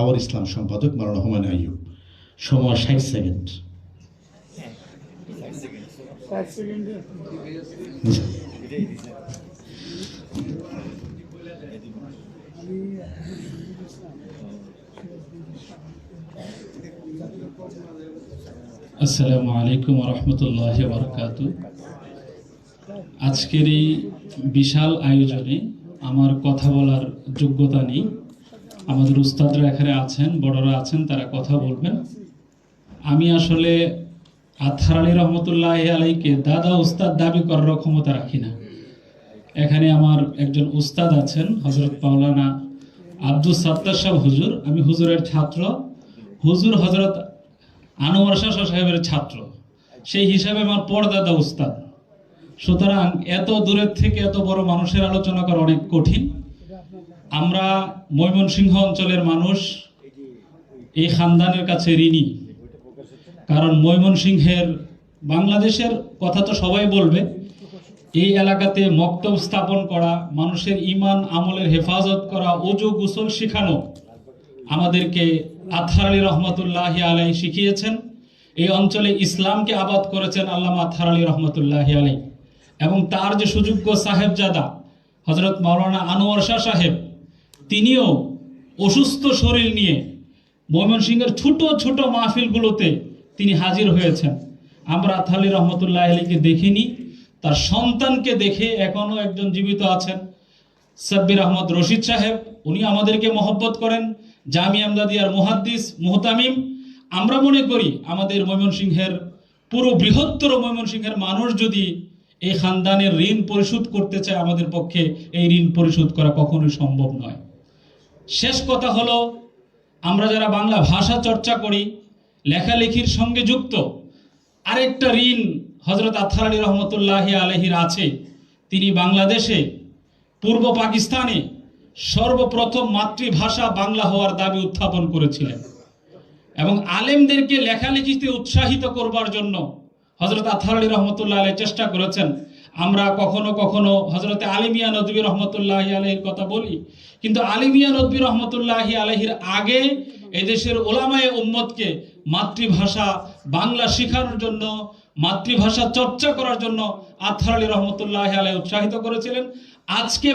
Hour ইসলাম সম্পাদক মারানা হুমায়ুন আইয়ুব। সময় ষাট সেকেন্ড। আসসালামু আলাইকুম রহমতুল্লাহ বরকাত আজকের এই বিশাল আয়োজনে আমার কথা বলার যোগ্যতা নেই। আমাদের উস্তাদরা এখানে আছেন, বড়রা আছেন, তারা কথা বলবেন। আমি আসলে আথার আলী রহমতুল্লাহ আলাইকে দাদা উস্তাদ দাবি করার ক্ষমতা রাখি না। এখানে আমার একজন উস্তাদ আছেন হজরত পাওলানা আব্দুল সাত্তার সাহেব হুজুর। আমি হুজুরের ছাত্র। হুজুর হজরত আনোয়ার শাহ সাহেবের ছাত্র। সেই হিসাবে আমার পরদাদা উস্তাদ। সুতরাং এত দূরের থেকে এত বড় মানুষের আলোচনা করা অনেক কঠিন। আমরা ময়মনসিংহ অঞ্চলের মানুষ, এই খানদানের কাছে ঋণী। কারণ ময়মনসিংহের বাংলাদেশের কথা তো সবাই বলবে, এই এলাকাতে মক্তব স্থাপন করা, মানুষের ইমান আমলের হেফাজত করা ওজু গুসল শিখানো আমাদেরকে আথার আলী রহমতুল্লাহ আলাই শিখিয়েছেন। এই অঞ্চলে ইসলামকে আবাদ করেছেন আল্লামা আথার আলী রহমতুল্লাহ আলাই। এবং তার যে সুযোগ্য সাহেবজাদা হজরত মাওলানা আনোয়ার শাহ সাহেব তিনিও অসুস্থ শরীর নিয়ে ময়মনসিংহের ছোট ছোট মাহফিলগুলোতে তিনি হাজির হয়েছেন। আমরা আথার আলী রহমতুল্লাহ আলীকে দেখিনি, তার সন্তানকে দেখে এখনও একজন জীবিত আছেন। সাব্বির আহমদ রশিদ সাহেব, উনি আমাদেরকে মহব্বত করেন। জামি আমদাদিয়ার মুহাদ্দিস মুহতামিম, আমরা মনে করি আমাদের ময়মনসিংহের পুরো বৃহত্তর ময়মনসিংহের মানুষ যদি এই খানদানের ঋণ পরিশোধ করতে চায়, আমাদের পক্ষে এই ঋণ পরিশোধ করা কখনোই সম্ভব নয়। শেষ কথা হলো, আমরা যারা বাংলা ভাষা চর্চা করি, লেখালেখির সঙ্গে যুক্ত, আরেকটা ঋণ হজরত আথার আলী রহমতুল্লাহ আলহির আছে। তিনি বাংলাদেশে, পূর্ব পাকিস্তানে সর্বপ্রথম মাতৃভাষা বাংলা হওয়ার দাবি উত্থাপন করেছিলেন। এবং আলেমদেরকে লেখালেখিতে উৎসাহিত করবার জন্য হজরত আথার আলী রহমতুল্লাহ আলাই চেষ্টা করেছেন আমরা কখনো কখনো হজরতে আলিমিয়া নদী রহমতুল্লাহ আলহির কথা বলি। কিন্তু আলিমিয়া নদী রহমতুল্লাহ আলহির আগে এদেশের ওলামায় উম্মতকে মাতৃভাষা বাংলা শেখানোর জন্য, মাতৃভাষা চর্চা করার জন্য আথার আলী রহমতুল্লাহ আলাই উৎসাহিত করেছিলেন। আজকে